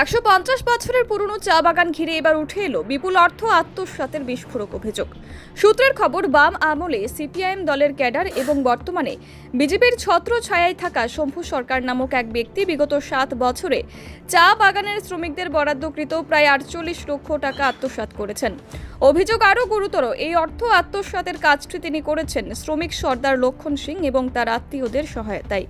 একশো পঞ্চাশ বছরের পুরনো চা বাগান ঘিরে এবার উঠে এলো বিপুল অর্থ আত্মসাতের বিস্ফোরক অভিযোগ। সূত্রের খবর, বাম আমলে সিপিআইএম দলের ক্যাডার এবং বর্তমানে বিজেপির ছত্র ছায়ায় থাকা শম্ভু সরকার নামক এক ব্যক্তি বিগত সাত বছরে চা বাগানের শ্রমিকদের বরাদ্দকৃত প্রায় আটচল্লিশ লক্ষ টাকা আত্মসাৎ করেছেন। অভিযোগ আরও গুরুতর, এই অর্থ আত্মসাতের কাজটি তিনি করেছেন শ্রমিক সর্দার লক্ষণ সিং এবং তার আত্মীয়দের সহায়তায়।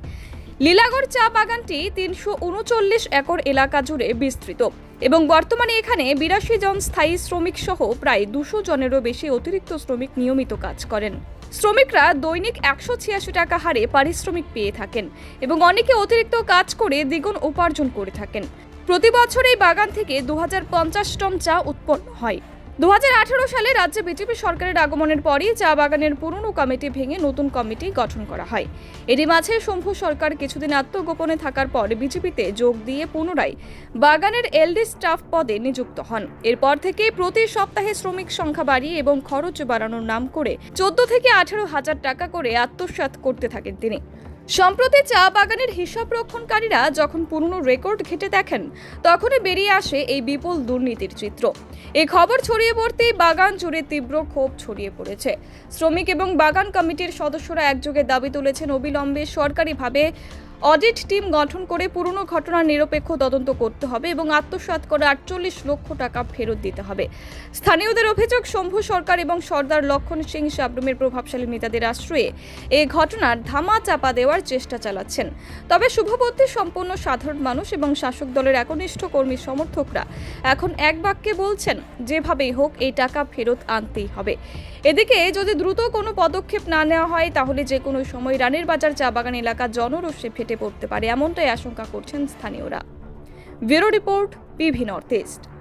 লীলাগড় চা বাগানটি তিনশো উনচল্লিশ একর এলাকা জুড়ে বিস্তৃত এবং বর্তমানে এখানে বিরাশি জন স্থায়ী শ্রমিক সহ প্রায় দুশো জনেরও বেশি অতিরিক্ত শ্রমিক নিয়মিত কাজ করেন। শ্রমিকরা দৈনিক একশো ছিয়াশি টাকা হারে পারিশ্রমিক পেয়ে থাকেন এবং অনেকে অতিরিক্ত কাজ করে দ্বিগুণ উপার্জন করে থাকেন। প্রতি বছর এই বাগান থেকে দু হাজার পঞ্চাশ টন চা উৎপন্ন হয়। দু হাজার আঠারো সালে রাজ্যে বিজেপি সরকারের আগমনের পরই চা বাগানের পুরনো কমিটি ভেঙে নতুন কমিটি গঠন করা হয়। এরই মাঝে শম্ভু সরকার কিছুদিন আত্মগোপনে থাকার পর বিজেপিতে যোগ দিয়ে পুনরায় বাগানের এলডি স্টাফ পদে নিযুক্ত হন। এরপর থেকে প্রতি সপ্তাহে শ্রমিক সংখ্যা বাড়িয়ে এবং খরচ বাড়ানোর নাম করে চোদ্দ থেকে আঠারো হাজার টাকা করে আত্মসাৎ করতে থাকেন তিনি। সম্প্রতি চা বাগানের হিসাব রক্ষণকারীরা যখন পুরনো রেকর্ড ঘেটে দেখেন, তখনই বেরিয়ে আসে এই বিপুল দুর্নীতির চিত্র। এই খবর ছড়িয়ে পড়তেই বাগান জুড়ে তীব্র ক্ষোভ ছড়িয়ে পড়েছে। শ্রমিক এবং বাগান কমিটির সদস্যরা একযোগে দাবি তুলেছেন, অবিলম্বে সরকারিভাবে অডিট টিম গঠন করে পুরনো ঘটনার নিরপেক্ষ তদন্ত করতে হবে এবং আত্মসাৎ করে আটচল্লিশ লক্ষ টাকা ফেরত দিতে হবে। স্থানীয়দের অভিযোগ, শম্ভু সরকার এবং সর্দার লক্ষণ সিং সাবরুমের প্রভাবশালী নেতাদের আশ্রয়ে এই ঘটনার ধামা চাপা দেওয়ার চেষ্টা চালাচ্ছেন। তবে শুভবুদ্ধি সম্পন্ন সাধারণ মানুষ এবং শাসক দলের একনিষ্ঠ কর্মী সমর্থকরা এখন এক বাক্যে বলছেন, যেভাবেই হোক, এই টাকা ফেরত আনতেই হবে। এদিকে যদি দ্রুত কোনো পদক্ষেপ না নেওয়া হয়, তাহলে যে কোনো সময় রানের বাজার চা বাগান এলাকা জনরোষে ফেটে পড়তে পারে এমনটাই আশঙ্কা করছেন স্থানীয়রা। Bureau report PV North East.